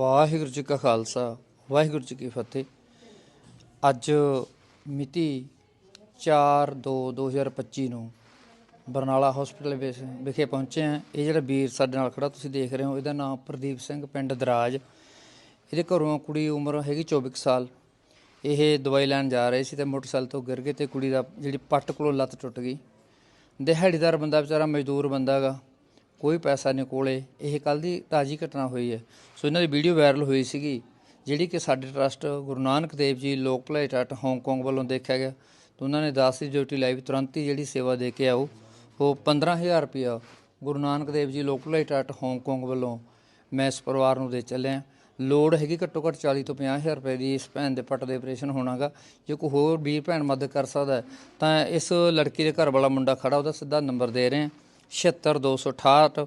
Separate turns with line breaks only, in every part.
ਵਾਹਿਗੁਰੂ ਜੀ ਕਾ ਖਾਲਸਾ, ਵਾਹਿਗੁਰੂ ਜੀ ਕੀ ਫਤਿਹ। ਅੱਜ ਮਿਤੀ 4/2/2025 ਨੂੰ ਬਰਨਾਲਾ ਹਸਪੀਟਲ ਵਿਖ- ਵਿਖੇ ਪਹੁੰਚੇ ਆ ਇਹ ਜਿਹੜਾ ਵੀਰ ਸਾਡੇ ਨਾਲ ਖੜਾ, ਤੁਸੀਂ ਦੇਖ ਰਹੇ ਹੋ, ਇਹਦਾ ਨਾਮ ਪ੍ਰਦੀਪ ਸਿੰਘ, ਪਿੰਡ ਦਰਾਜ। ਇਹਦੇ ਘਰੋਂ ਕੁੜੀ ਉਮਰ ਹੈਗੀ 24 ਕੁ ਸਾਲ। ਇਹ ਦਵਾਈ ਲੈਣ ਜਾ ਰਹੇ ਸੀ ਤੇ ਮੋਟਰਸਾਈਕਲ ਤੋਂ ਗਿਰ ਗਏ ਤੇ ਕੁੜੀ ਦਾ ਜਿਹੜੀ ਪੱਟ ਕੋਲੋਂ ਲੱਤ ਟੁੱਟ ਗਈ। ਦਿਹਾੜੀਦਾਰ ਬੰਦਾ ਵਿਚਾਰਾ ਮਜ਼ਦੂਰ ਬੰਦਾ ਗਾ। ਕੋਈ ਪੈਸਾ ਨਹੀਂ ਕੋਲੇ, ਇਹ ਕੱਲ ਦੀ ਤਾਜੀ ਘਟਨਾ ਹੋਈ ਹੈ। ਸੋ ਇਹਨਾਂ ਦੀ ਵੀਡੀਓ ਵਾਇਰਲ ਹੋਈ ਸੀਗੀ, ਜਿਹੜੀ ਕਿ ਸਾਡੇ ਟਰਸਟ ਗੁਰੂ ਨਾਨਕ ਦੇਵ ਜੀ ਲੋਕ ਭਲਾਈ ਟਰੱਸਟ ਹਾਂਗਕਾਂਗ ਵੱਲੋਂ ਦੇਖਿਆ ਗਿਆ। ਤਾਂ ਉਹਨਾਂ ਨੇ 10 ਦੀ ਡਿਊਟੀ ਲਾਈਵ ਤੁਰੰਤ ਹੀ ਜਿਹੜੀ ਸੇਵਾ ਦੇ ਕੇ ਆਓ। ਉਹ 15000 ਰੁਪਇਆ ਗੁਰੂ ਨਾਨਕ ਦੇਵ ਜੀ ਲੋਕ ਭਲਾਈ ਟਰੱਸਟ ਹਾਂਗਕਾਂਗ ਵੱਲੋਂ ਮੈਂ ਇਸ ਪਰਿਵਾਰ ਨੂੰ ਦੇ ਚੱਲਿਆ। ਲੋੜ ਹੈਗੀ ਘੱਟੋ ਘੱਟ 40 ਤੋਂ 50000 ਰੁਪਏ ਦੀ ਇਸ ਭੈਣ ਦੇ ਪੱਟ ਦੇ ਆਪਰੇਸ਼ਨ ਹੋਣਾਗਾ। ਜੇ ਕੋਈ ਹੋਰ ਵੀਰ ਭੈਣ ਮਦਦ ਕਰ ਸਕਦਾ ਤਾਂ ਇਸ ਲੜਕੀ ਦੇ ਘਰ ਵਾਲਾ ਮੁੰਡਾ ਖੜਾ, ਉਹਦਾ ਸਿੱਧਾ ਨੰਬਰ ਦੇ ਰਹੇ ਹਾਂ। 76268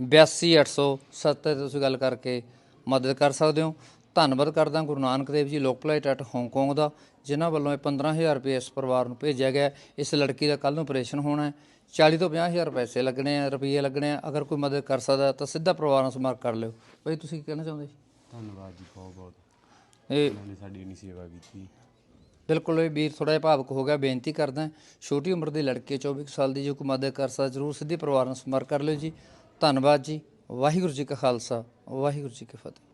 82870 ਤੇ ਤੁਸੀਂ ਗੱਲ ਕਰਕੇ ਮਦਦ ਕਰ ਸਕਦੇ ਹੋ। ਧੰਨਵਾਦ ਕਰਦਾ ਗੁਰੂ ਨਾਨਕ ਦੇਵ ਜੀ ਲੋਕ ਭਲਾਈ ਟੱਟ ਹਾਂਗਕਾਂਗ ਦਾ ਜਿਨ੍ਹਾਂ ਵੱਲੋਂ ਇਹ 15000 ਰੁਪਏ ਇਸ ਪਰਿਵਾਰ ਨੂੰ ਭੇਜਿਆ ਗਿਆ। ਇਸ ਲੜਕੀ ਦਾ ਕੱਲ ਨੂੰ ਆਪਰੇਸ਼ਨ ਹੋਣਾ ਹੈ। 40 ਤੋਂ 50000 ਪੈਸੇ ਲੱਗਣੇ ਆ ਰੁਪਏ ਲੱਗਣੇ ਆ। ਅਗਰ ਕੋਈ ਮਦਦ ਕਰ ਸਕਦਾ ਤਾਂ ਸਿੱਧਾ ਪਰਿਵਾਰ ਨਾਲ ਸੰਪਰਕ ਕਰ ਲਿਓ। ਬਈ ਤੁਸੀਂ ਕੀ ਕਹਿਣਾ ਚਾਹੁੰਦੇ
ਧੰਨਵਾਦ ਜੀ ਬਹੁਤ ਬਹੁਤ
ਇਹ
ਨੇ ਸਾਡੀ ਇੰਨੀ ਸੇਵਾ ਕੀਤੀ।
ਬਿਲਕੁਲ ਇਹ ਵੀਰ ਥੋੜਾ ਜਿਹਾ ਭਾਵਕ ਹੋ ਗਿਆ, ਬੇਨਤੀ ਕਰਦਾ ਛੋਟੀ ਉਮਰ ਦੇ ਲੜਕੇ 24 ਕੁ ਸਾਲ ਦੀ ਜੋ ਕੋਈ ਮਦਦ ਕਰ ਸਕਦਾ ਜਰੂਰ ਸਿੱਧੇ ਪਰਿਵਾਰ ਨਾਲ ਸੰਪਰਕ ਕਰ ਲਿਓ ਜੀ। ਧੰਨਵਾਦ ਜੀ। ਵਾਹਿਗੁਰੂ ਜੀ ਕਾ ਖਾਲਸਾ, ਵਾਹਿਗੁਰੂ ਜੀ ਕੀ ਫਤਿਹ।